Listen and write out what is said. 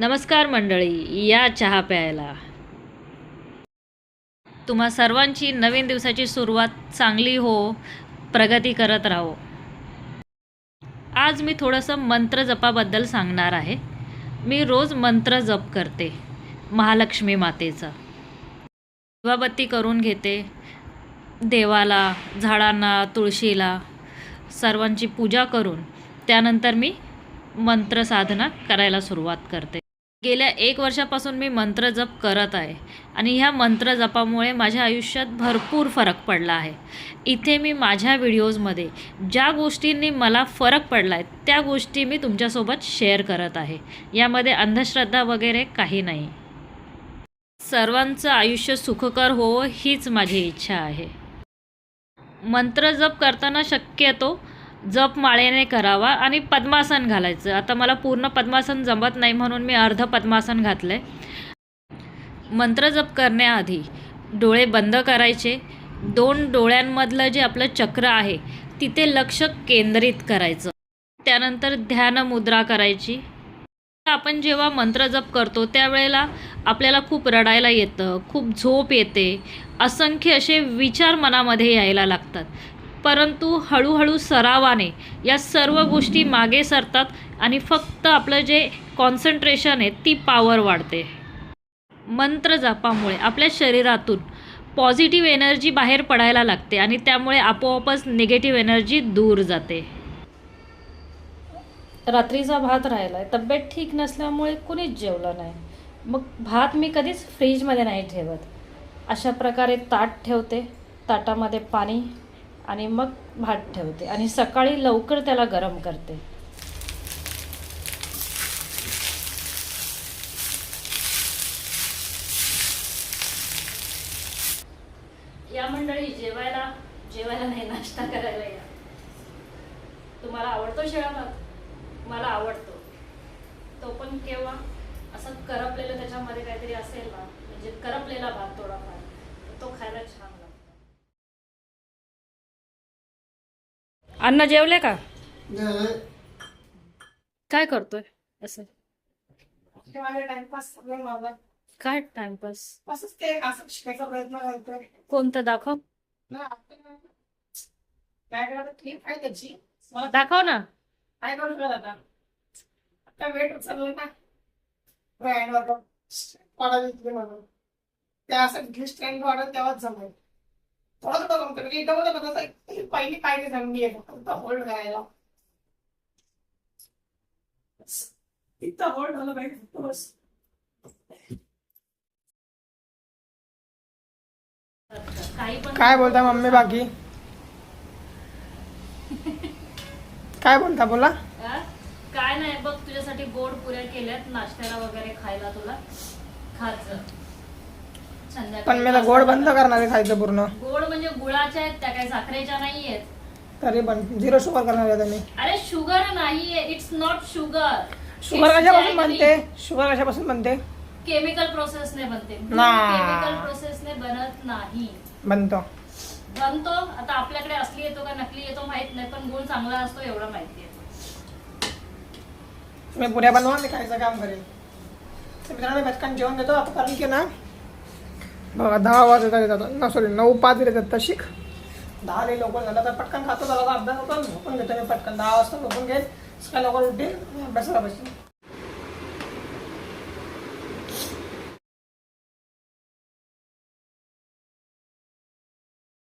नमस्कार मंडळी या चहा प्यायला. तुम्हा सर्वांची नवीन दिवसाची सुरुवात चांगली हो प्रगती करत राहो. आज मी थोडंसं मंत्र जपाबद्दल सांगणार आहे. मी रोज मंत्र जप करते महालक्ष्मी मातेचा. दिवाबत्ती करून घेते देवाला झाडांना तुळशीला सर्वांची पूजा करून त्यानंतर मी मंत्र साधना करायला सुरुवात करते. गेल्या एक वर्षापासून मी मंत्र जप करत आहे आणि ह्या मंत्र जपामुळे माझ्या आयुष्यात भरपूर फरक पडला आहे. इथे मी माझ्या व्हिडिओजमध्ये ज्या गोष्टींनी मला फरक पडला आहे त्या गोष्टी मी तुमच्यासोबत शेअर करत आहे. यामध्ये अंधश्रद्धा वगैरे काही नाही. सर्वांचं आयुष्य सुखकर हो हीच माझी इच्छा आहे. मंत्र जप करताना शक्यतो जप माळेने करावा आणि पद्मासन घालायचं. आता मला पूर्ण पद्मासन जमत नाही म्हणून मी अर्ध पद्मासन घातलं आहे मंत्र जप करण्याआधी डोळे बंद करायचे. दोन डोळ्यांमधलं जे आपलं चक्र आहे तिथे लक्ष केंद्रित करायचं. त्यानंतर ध्यान मुद्रा करायची. आपण जेव्हा मंत्र जप करतो त्यावेळेला आपल्याला खूप रडायला येतं खूप झोप येते. असंख्य असे विचार मनामध्ये यायला लागतात. परंतु हळूहळू सरावाने या सर्व गोष्टी मागे सरतात आणि फक्त आपलं जे कॉन्सन्ट्रेशन आहे ती पॉवर वाढते. मंत्र जपामुळे आपल्या शरीरातून पॉझिटिव्ह एनर्जी बाहेर पडायला लागते आणि त्यामुळे आपोआपच निगेटिव्ह एनर्जी दूर जाते. रात्रीचा भात राहिला आहे तब्येत ठीक नसल्यामुळे कुणीच जेवलं नाही. मग भात मी कधीच फ्रीजमध्ये नाही ठेवत. अशा प्रकारे ताट ठेवते. ताटामध्ये पाणी आणि मग भात ठेवते. आणि सकाळी लवकर त्याला गरम करते. या मंडळी जेवायला जेवायला नाही नाश्ता करायला या. तुम्हाला आवडतो शेळा भात? मला आवडतो. तो पण केव्हा? असं करपलेलं त्याच्यामध्ये काहीतरी असेल ना? म्हणजे करपलेला भात थोडाफार. तो खायला छान लागतो. अण्णा जेवले का? काय करतोय? असं. टाइमपास सगळं माझा. काय टाइमपास असंच ते असं शिकायचा प्रयत्न करतोय. कोणतं दाखव. काय ठीक आहे त्याची. मला दाखव ना. काय करू शकत आता? आता वेट उचललं ना. ब्रँड त्यासाठी घेतली स्ट्रेंथ वाढत तेव्हाच जमेल. पहिली पायरी जमली आहे फक्त होल्ड करायला. इथं होल्ड झालं पाहिजे फक्त बस. काही पण काय बोलता मम्मी बाकी? काय बोलता बोला? काय नाही बघ तुझ्यासाठी गोड पुऱ्या केल्यात नाश्त्याला वगैरे खायला तुला. खायचं. संध्याकाळी पण मी गोड बंद करणार आहे खायचं पूर्ण. गोड म्हणजे गुळाच्या आहेत त्या काही साखरेच्या नाही आहेत तरी पण झिरो शुगर करणार आहे मी अरे शुगर नाहीये इट्स नॉट शुगर शुगर कशापासून बनते? शुगर कशापासून बनते? केमिकल प्रोसेसने बनते. ना. केमिकल प्रोसेसने बनत नाही. बनतो. बनतो. आता आपल्याकडे असली येतो का नकली येतो माहीत नाही पण गुळ चांगला असतो एवढं माहिती आहे तुम्ही पुऱ्या बनवा मी खायचं काम करेन. तर मित्रांनो पटकन जेवण देतो आपण कारण की ना. बघा दहा वाजता जातात ना सॉरी नऊ पाच येतात तशीक दहा लई लवकर झालं तर पटकन खातो झाला अर्धा होतो झोपून घेतो मी पटकन. दहा वाजता झोपून घेईल सकाळी लवकर उठेल अभ्यासाला बसेल